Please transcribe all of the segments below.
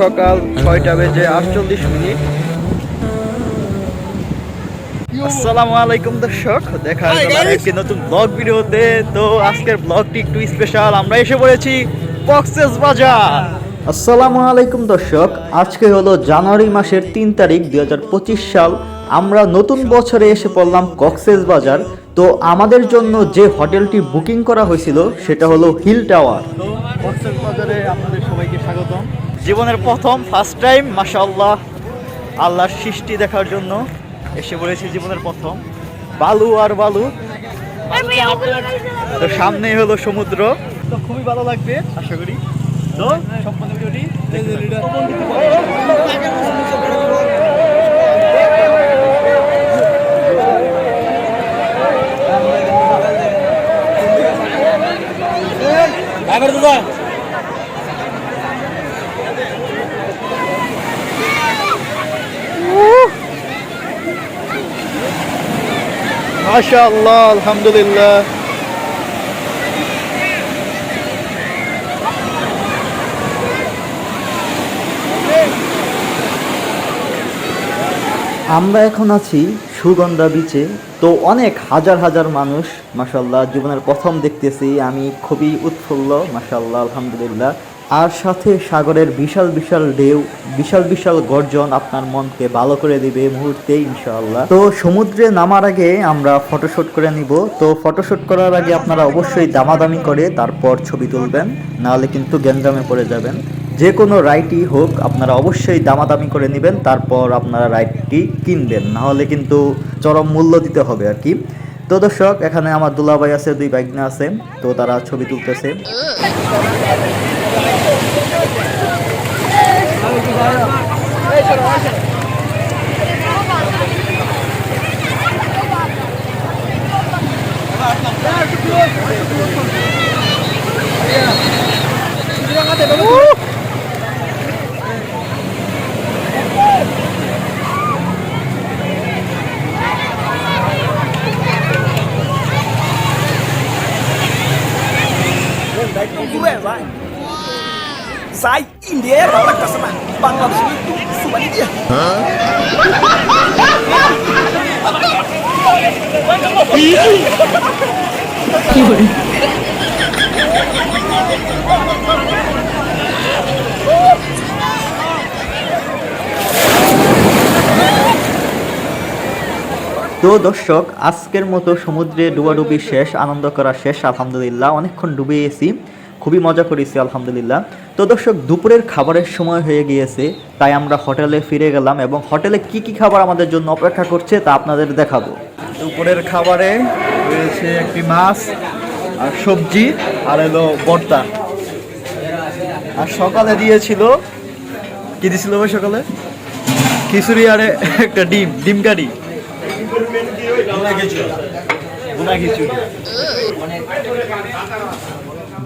সকাল ছয়টা বেজে আটচল্লিশ মিনিট। আসসালামু আলাইকুম দর্শক দেখা গেল একটি নতুন ব্লগ ভিডিওতে। তো আজকের ব্লগটি একটু স্পেশাল আমরা এসে পড়েছি কক্সেস বাজার। আসসালামু আলাইকুম দর্শক আজকে হলো জানুয়ারি মাসের তিন তারিখ দুই হাজার পঁচিশ সাল। আমরা নতুন বছরে এসে পড়লাম কক্সেস বাজার। তো আমাদের জন্য যে হোটেলটি বুকিং করা হয়েছিল সেটা হলো হিল টাওয়ার কক্সেস বাজারে আপনাদের সবাইকে স্বাগতম। জীবনের প্রথম ফার্স্ট টাইম মাশাআল্লাহ, আল্লাহর সৃষ্টি দেখার জন্য এসে বলেছি জীবনের প্রথম। বালু আর বালু। তো সামনেই হলো সমুদ্র। তো খুবই ভালো লাগবে, আশা করি। তো, সম্পূর্ণ ভিডিওটি মাশাআল্লাহ, আলহামদুলিল্লাহ। আমরা এখন আছি সুগন্ধা বিচে তো অনেক হাজার হাজার মানুষ মাসাল্লাহ জীবনের প্রথম দেখতেছি। আমি খুবই উৎফুল্ল মাসাল্লাহ আলহামদুলিল্লাহ। আর সাথে সাগরের বিশাল বিশাল ঢেউ, বিশাল বিশাল গর্জন আপনার মনকে ভালো করে দিবে মুহূর্তে, ইনশাআল্লাহ। তো সমুদ্রে নামার আগে আমরা ফটোশুট করে নিব। তো ফটোশুট করার আগে আপনারা অবশ্যই দামাদামি করে তারপর ছবি তুলবেন, নাহলে কিন্তু গ্যাঞ্জামে পড়ে যাবেন। যে কোনো রাইডই হোক, আপনারা অবশ্যই দামাদামি করে নেবেন, তারপর আপনারা রাইডটি কিনবেন। নাহলে কিন্তু চরম মূল্য দিতে হবে আর কি। তো দর্শক, এখানে আমার দুলাভাই আছে, দুই বাইকনা আছে। তো তারা ছবি তুলতেছে। Saya তো দর্শক, আজকের মতো সমুদ্রে ডুবাডুবি শেষ, আনন্দ করা শেষ, আলহামদুলিল্লাহ। অনেকক্ষণ ডুবে গেছি খুবই মজা করেছি, আলহামদুলিল্লাহ। তো দর্শক, দুপুরের খাবারের সময় হয়ে গিয়েছে, তাই আমরা হোটেলে ফিরে গেলাম এবং হোটেলে কি কি খাবার আমাদের জন্য অপেক্ষা করছে তা আপনাদের দেখাবো। দুপুরের খাবারে রয়েছে একটি মাছ আর সবজি, আর এলো ভর্তা। আর সকালে দিয়েছিল, কি দিছিল ভাই সকালে? খিচুড়ি আর একটা ডিম ডিম কারি।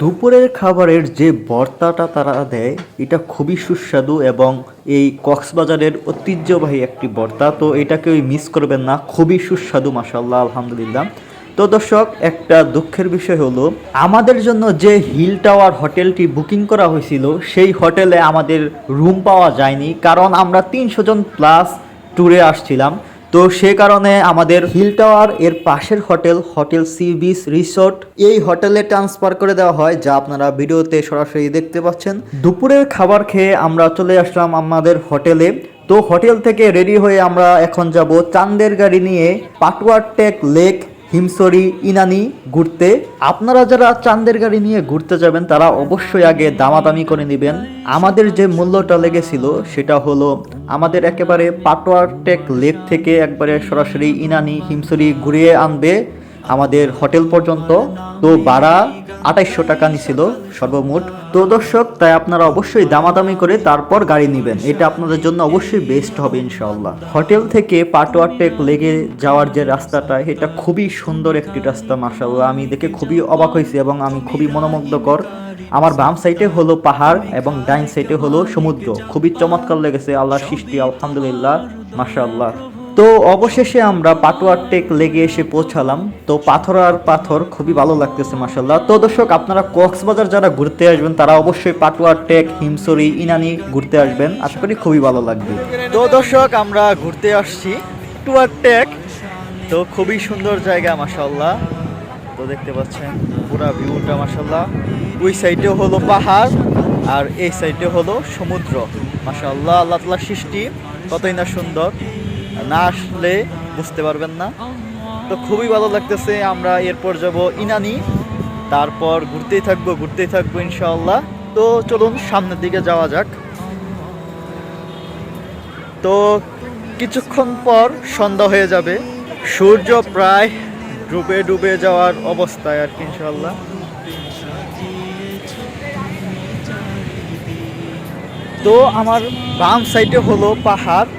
দুপুরের খাবারের যে ভর্তাটা তারা দেয়, এটা খুবই সুস্বাদু এবং এই কক্সবাজারের ঐতিহ্যবাহী একটি ভর্তা, তো এটা কেউ মিস করবেন না, খুবই সুস্বাদু মাসাল্লাহ আলহামদুলিল্লাহ। তো দর্শক, একটা দুঃখের বিষয় হলো, আমাদের জন্য যে হিল টাওয়ার হোটেলটি বুকিং করা হয়েছিল, সেই হোটেলে আমাদের রুম পাওয়া যায়নি, কারণ আমরা তিনশো জন প্লাস ট্যুরে আসছিলাম। তো সে কারণে আমাদের হিল টাওয়ার এর পাশের hotel hotel sea beach resort, এই হোটেলে ট্রান্সফার করে দেওয়া হয়, যা আপনারা ভিডিওতে সরাসরি দেখতে পাচ্ছেন। দুপুরের খাবার খেয়ে আমরা চলে আসলাম আমাদের হোটেলে। তো হোটেল থেকে রেডি হয়ে আমরা এখন যাব চান্দের গাড়ি নিয়ে পাটুয়ার টেক লেক হিমসরি, ইনানি ঘুরতে। আপনারা যারা চান্দের গাড়ি নিয়ে ঘুরতে যাবেন, তারা অবশ্যই আগে দামাদামি করে নেবেন। আমাদের যে মূল্যটা লেগেছিল, সেটা হলো আমাদের একেবারে পাটোয়ার টেক লেক থেকে একবারে সরাসরি ইনানি, হিমসরি ঘুরিয়ে আনবে। আমাদের হোটেল পর্যন্ত তো ভাড়া আঠাইশশো টাকা নিছিল সর্বমোট। তো দর্শক, তাই আপনারা অবশ্যই দামাদামি করে তারপর গাড়ি নেবেন। এটা আপনাদের জন্য অবশ্যই বেস্ট হবে ইনশাআল্লাহ। হোটেল থেকে পাটোয়ার টেক লেগে যাওয়ার যে রাস্তাটা, এটা খুবই সুন্দর একটি রাস্তা মাসাল্লাহ আমি দেখে খুবই অবাক হয়েছি এবং আমি খুবই মনোমুগ্ধকর। আমার বাম সাইডে হলো পাহাড় এবং ডাইন সাইডে হলো সমুদ্র। খুবই চমৎকার লেগেছে, আল্লাহর সৃষ্টি, আলহামদুলিল্লাহ, মাশাআল্লাহ। তো অবশেষে আমরা পাটোয়ার টেক লেগে এসে পৌঁছালাম। তো পাথর আর পাথর খুবই ভালো লাগতেছে মাসাল্লাহ তো দর্শক, আপনারা কক্সবাজার যারা ঘুরতে আসবেন, তারা অবশ্যই পাটোয়ার টেক, হিমসরি, ইনানি ঘুরতে আসবেন। আশা করি খুবই ভালো লাগবে। তো দর্শক, আমরা ঘুরতে আসছি টুয়ার টেক। তো খুবই সুন্দর জায়গা মাসাল্লাহ তো দেখতে পাচ্ছেন, পুরা ভিউটা মাসাল্লাহ ওই সাইডে হলো পাহাড়, আর এই সাইডে হলো সমুদ্র মাসাল্লাহ আল্লাহ তালা সৃষ্টি, কতই না সুন্দর। না আসলে বুঝতে পারবেন না। তো খুবই ভালো লাগতেছে, আমরা এরপর যাব ইনানি। তারপর ঘুরতেই থাকব ঘুরতেই থাকব ইনশাল্লাহ তো চলুন, সামনের দিকে যাওয়া যাক। তো কিছুক্ষণ পর সন্ধ্যা হয়ে যাবে। সূর্য প্রায় ডুবে ডুবে যাওয়ার অবস্থায় আর কি ইনশাল্লাহ তো আমার বাম সাইডে হলো পাহাড়,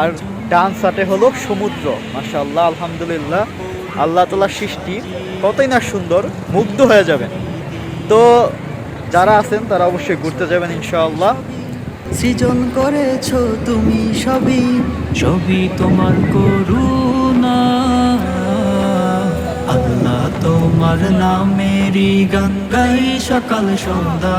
আর ডান সাইডে হলো সমুদ্র। মাশাআল্লাহ, আলহামদুলিল্লাহ। আল্লাহ তালা সৃষ্টি, কতই না সুন্দর, মুগ্ধ হয়ে যাবেন। তো যারা আছেন, তারা অবশ্যই ঘুরতে যাবেন, ইনশাআল্লাহ। সৃজন করেছ তুমি সবই সবই তোমার করুণা। আল্লাহ তোমার নামেরই গান গাই সকাল সন্ধ্যা।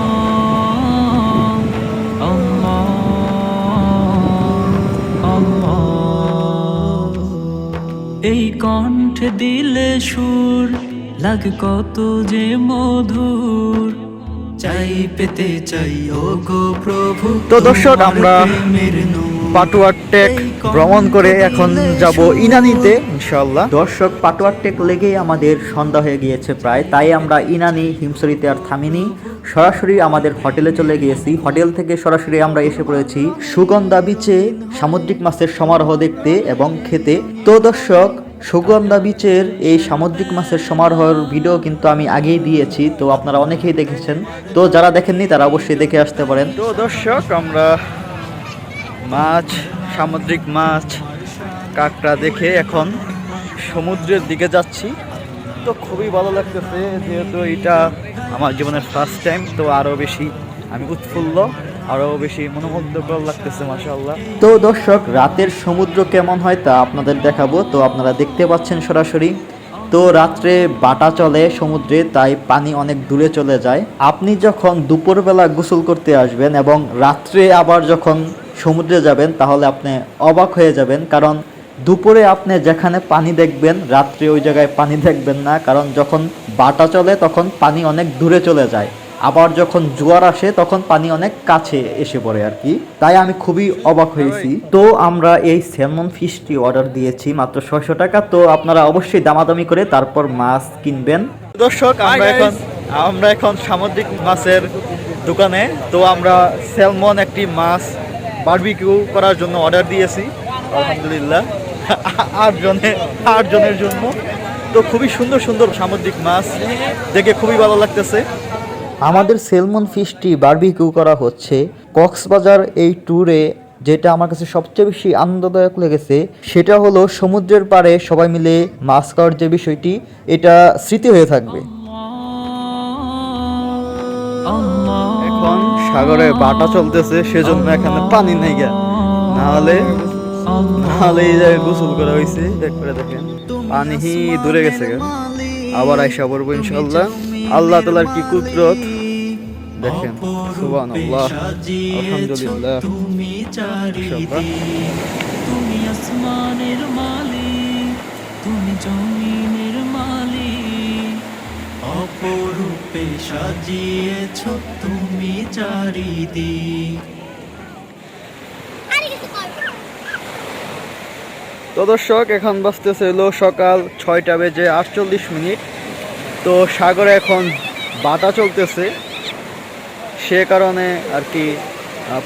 এই কণ্ঠে দিলে সুর লাগে কত যে মধুর। চাই পেতে চাই ও গো প্রভু তো দর্শক, আমরা। পাটুয়ার টেক ভ্রমণ করে এখন যাব ইনানিতে ইনশাল্লাহ দর্শক পাটুয়ার টেক লেগেই আমাদের সন্ধ্যা হয়ে গিয়েছে প্রায় তাই আমরা ইনানি হিমসরিতে আর থামিনি। সরাসরি আমাদের হোটেলে চলে গিয়েছি। হোটেল থেকে সরাসরি আমরা এসে পড়েছি সুগন্ধা বিচে সামুদ্রিক মাছের সমারোহ দেখতে এবং খেতে। তো দর্শক, সুগন্ধা বিচের এই সামুদ্রিক মাছের সমারোহের ভিডিও কিন্তু আমি আগেই দিয়েছি, তো আপনারা অনেকেই দেখেছেন। তো যারা দেখেননি, তারা অবশ্যই দেখে আসতে পারেন। তো দর্শক, আমরা মাছ, সামুদ্রিক মাছ, কাঁকড়া দেখে এখন সমুদ্রের দিকে যাচ্ছি। তো খুবই ভালো লাগতেছে, যেহেতু এটা আমার জীবনের ফার্স্ট টাইম তো আরও বেশি আমি উৎফুল্ল আরও বেশি মনোমুগ্ধকর লাগতেছে, মাশাআল্লাহ। তো দর্শক, রাতের সমুদ্র কেমন হয় তা আপনাদের দেখাবো, তো আপনারা দেখতে পাচ্ছেন সরাসরি। তো রাত্রে বাটা চলে সমুদ্রে, তাই পানি অনেক দূরে চলে যায়। আপনি যখন দুপুরবেলা গোসল করতে আসবেন এবং রাত্রে আবার যখন সমুদ্রে যাবেন, তাহলে আপনি অবাক হয়ে যাবেন, কারণ দুপুরে আপনি যেখানে পানি দেখবেন রাত্রে ওই জায়গায় পানি দেখবেন না কারণ যখন বাটা চলে তখন পানি অনেক দূরে চলে যায়। আবার যখন জোয়ার আসে তখন পানি অনেক কাছে এসে পড়ে আর কি। তাই আমি খুবই অবাক হয়েছি। তো আমরা এই স্যালমন ফিশটি অর্ডার দিয়েছি মাত্র ছয়শো টাকা। তো আপনারা অবশ্যই দামাদামি করে তারপর মাছ কিনবেন। দর্শক আমরা এখন আমরা এখন সামুদ্রিক মাছের দোকানে। তো আমরা স্যালমন একটি মাছ বারবিকিউ করার জন্য অর্ডার দিয়েছি। আলহামদুলিল্লাহ। আট জনের আট জনের জন্য। তো খুবই সুন্দর সুন্দর সামুদ্রিক মাছ দেখে খুবই ভালো লাগতেছে। আমাদের সেলমন ফিশটি বারবিকিউ করা হচ্ছে। কক্সবাজার এই ট্যুরে যেটা আমার কাছে সবচেয়ে বেশি আনন্দদায়ক লেগেছে সেটা হলো সমুদ্রের পাড়ে সবাই মিলে মাছ খাওয়ার যে বিষয়টি এটা স্মৃতি হয়ে থাকবে। এখন সাগরে বাটা চলতেছে সেজন্য এখানে পানি নেই গা। নাহলে এই জায়গায় গোসল করা হয়েছে দেখ দেখেন, পানি দূরে গেছে আবার আইসা পড়ব ইনশাল্লাহ আল্লাহ তালার কি কুদরত? দেখেন, সুবহানাল্লাহ, আলহামদুলিল্লাহ। তুমি চারিদিক তুমি আসমানের মালিক, তুমি জমিনের মালিক। অপরূপে সাজিয়েছ তুমি চারিদিক। তো দর্শক, এখন বাজতেছে হলো সকাল ছয়টা বেজে আটচল্লিশ মিনিট। তো সাগরে এখন বাতা চলতেছে। সে কারণে আর কি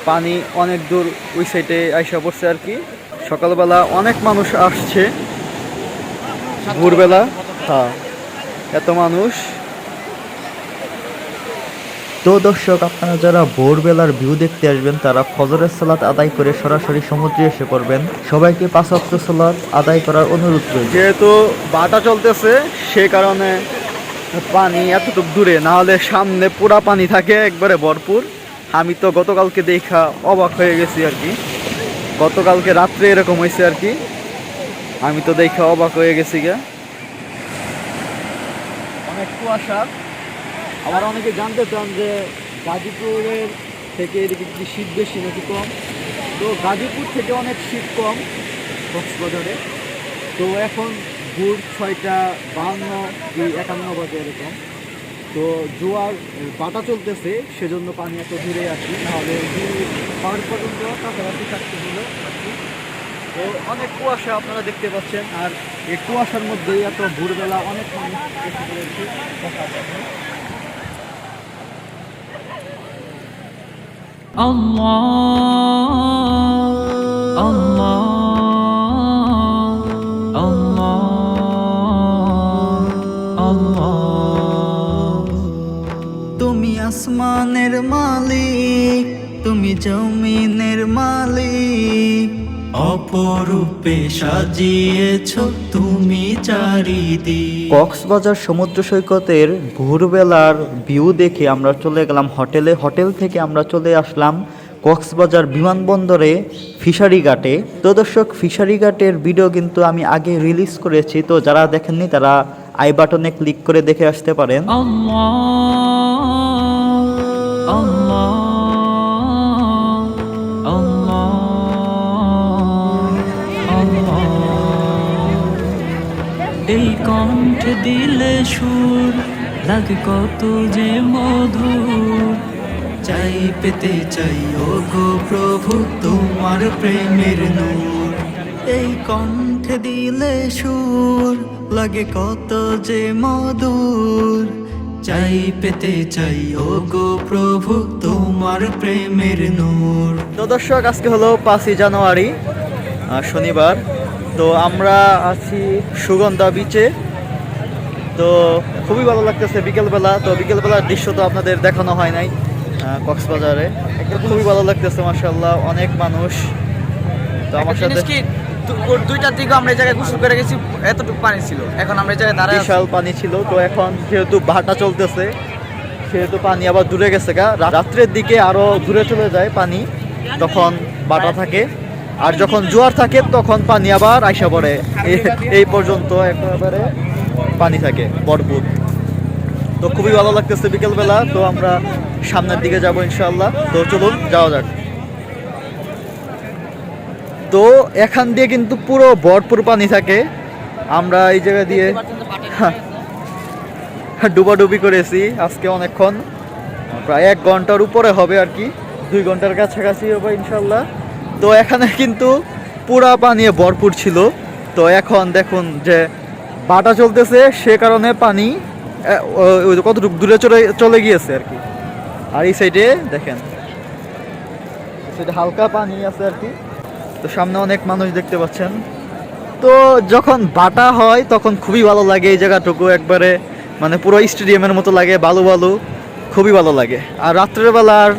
পানি অনেক দূর ওই সাইডে আইসা পড়ছে আর কি। সকালবেলা অনেক মানুষ আসছে। ভোরবেলা হ্যাঁ এত মানুষ। তো দর্শক, আপনারা যারা ভোরবেলার ভিউ দেখতে আসবেন, তারা ফজরের সালাত আদায় করে সরাসরি সমুদ্রে এসে পড়বেন। সবাইকে পাঁচ অক্ট সালাত আদায় করার অনুরোধ রইল। যেহেতু বাটা চলতেছে, সে কারণে পানি এতটুকু দূরে, না হলে সামনে পুরা পানি থাকে, একবারে ভরপুর। আমি তো গতকালকে দেখা অবাক হয়ে গেছি আর কি। গতকালকে রাত্রে এরকম হয়েছে আর কি। আমি তো দেখা অবাক হয়ে গেছি গে। অনেক কুয়াশা। আবার অনেকে জানতে চান যে গাজীপুরের থেকে এদিকে কি শীত বেশি নাকি কম? তো গাজীপুর থেকে অনেক শীত কম কক্সবাজারে। তো এখন ভোর ছয়টা বাহান্ন কি একান্ন বাজে এরকম। তো জোয়ার বাটা চলতেছে, সেজন্য পানি এত দূরে আসি নাহলে পাহাড় পর্যন্ত কাছাকাছি থাকতে হলো। তো অনেক কুয়াশা আপনারা দেখতে পাচ্ছেন। আর এই কুয়াশার মধ্যেই এত ভোরবেলা অনেক মানুষ Allah Allah Allah Allah. তুমি আসমানের মালিক তুমি জমিনের মালিক। অপরূপে সাজিয়েছ তুমি চারিদিক। কক্সবাজার সমুদ্র সৈকতের ভোরবেলার ভিউ দেখে আমরা চলে গেলাম হোটেলে। হোটেল থেকে আমরা চলে আসলাম কক্সবাজার বিমানবন্দরে ফিশারি ঘাটে তো দর্শক ফিশারি ঘাটের ভিডিও কিন্তু আমি আগে রিলিজ করেছি। তো যারা দেখেননি তারা আই বাটনে ক্লিক করে দেখে আসতে পারেন। এই কণ্ঠ, দিলে সুর, লাগে কত যে মধুর। চাই পেতে চাই ও গো প্রভু, তোমার প্রেমের নূর। এই কণ্ঠে দিলে সুর, লাগে কত যে মধুর। চাই পেতে চাই ও গো প্রভু, তোমার প্রেমের নূর। তো দর্শক, আজকে হলো পাঁচই জানুয়ারি শনিবার। তো আমরা আছি সুগন্ধা বিচে তো খুবই ভালো লাগতেছে বিকেলবেলা। তো বিকেলবেলার দৃশ্য তো আপনাদের দেখানো হয় নাই কক্সবাজারে। খুবই ভালো লাগতেছে মার্শাল্লাহ অনেক মানুষ। তো আমার সাথে দুইটার দিকে আমরা এই জায়গায় গোসল করে গেছি এতটুকু পানি ছিল। এখন আমরা এই জায়গায় দাঁড়ায় আছি। বিশাল পানি ছিল তো এখন যেহেতু ভাটা চলতেছে সেহেতু পানি আবার দূরে গেছে গা। রাত্রের দিকে আরও দূরে চলে যায় পানি তখন বাটা থাকে। আর যখন জোয়ার থাকে, তখন পানি আবার আইসা পড়ে। এই- পর্যন্ত একেবারে পানি থাকে, ভরপুর। তো খুবই ভালো লাগতেছে বিকেলবেলা, তো আমরা সামনের দিকে যাব ইনশাল্লাহ তো চলুন, যাওয়া যাক। তো এখান দিয়ে কিন্তু পুরো ভরপুর পানি থাকে। আমরা এই জায়গা দিয়ে ডুবাডুবি করেছি আজকে অনেকক্ষণ। প্রায় এক ঘণ্টার উপরে হবে আর কি। দুই ঘণ্টার কাছাকাছি হবে ইনশাল্লাহ তো এখানে কিন্তু পুরা পানি ভরপুর ছিল। তো এখন দেখুন যে বাটা চলতেছে, সে কারণে পানি কতটুকু দূরে চলে চলে গিয়েছে আর কি। আর এই সাইডে দেখেন সেটা হালকা পানি আছে আর কি। তো সামনে অনেক মানুষ দেখতে পাচ্ছেন। তো যখন বাটা হয়, তখন খুবই ভালো লাগে এই জায়গাটুকু। একবারে মানে পুরো স্টেডিয়ামের মতো লাগে, বালু বালু, খুবই ভালো লাগে। আর রাত্রের বেলার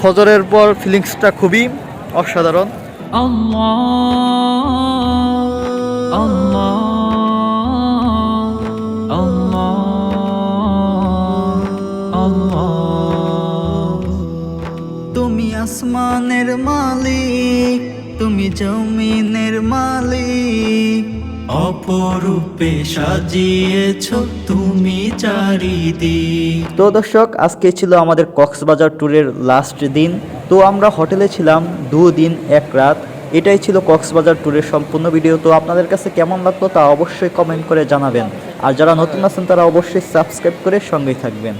ফজরের পর ফিলিংসটা খুবই অসাধারণ। তুমি আসমানের মালিক তুমি জমিনের মালিক। অপরূপে সাজিয়েছ তুমি চারিদিক। তো দর্শক আজকে ছিল আমাদের কক্সবাজার ট্যুরের লাস্ট দিন। তো আমরা হোটেলে ছিলাম দুদিন, এক রাত। এটাই ছিল কক্সবাজার ট্যুরের সম্পূর্ণ ভিডিও। তো আপনাদের কাছে কেমন লাগল তা অবশ্যই কমেন্ট করে জানাবেন। আর যারা নতুন আছেন, তারা অবশ্যই সাবস্ক্রাইব করে সঙ্গেই থাকবেন।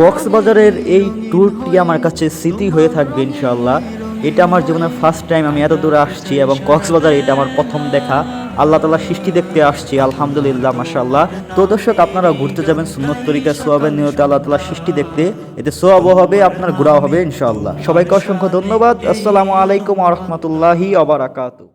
কক্সবাজারের এই ট্যুরটি আমার কাছে স্মৃতি হয়ে থাকবে, ইনশাআল্লাহ। এটা আমার জীবনের ফার্স্ট টাইম আমি এত দূরে আসছি এবং কক্সবাজার এটা আমার প্রথম দেখা। আল্লাহ তালা সৃষ্টি দেখতে আসছি, আলহামদুলিল্লাহ, মাশাআল্লাহ। তো দর্শক, আপনারা ঘুরতে যাবেন সুন্নত তরিকা সোয়াবের নিয়তে আল্লাহ তালা সৃষ্টি দেখতে। এতে সোয়াবও হবে, আপনার ঘোরাও হবে, ইনশাআল্লাহ। সবাইকে অসংখ্য ধন্যবাদ। আসসালামু আলাইকুম আ রহমতুল্লাহি আবরাকাতু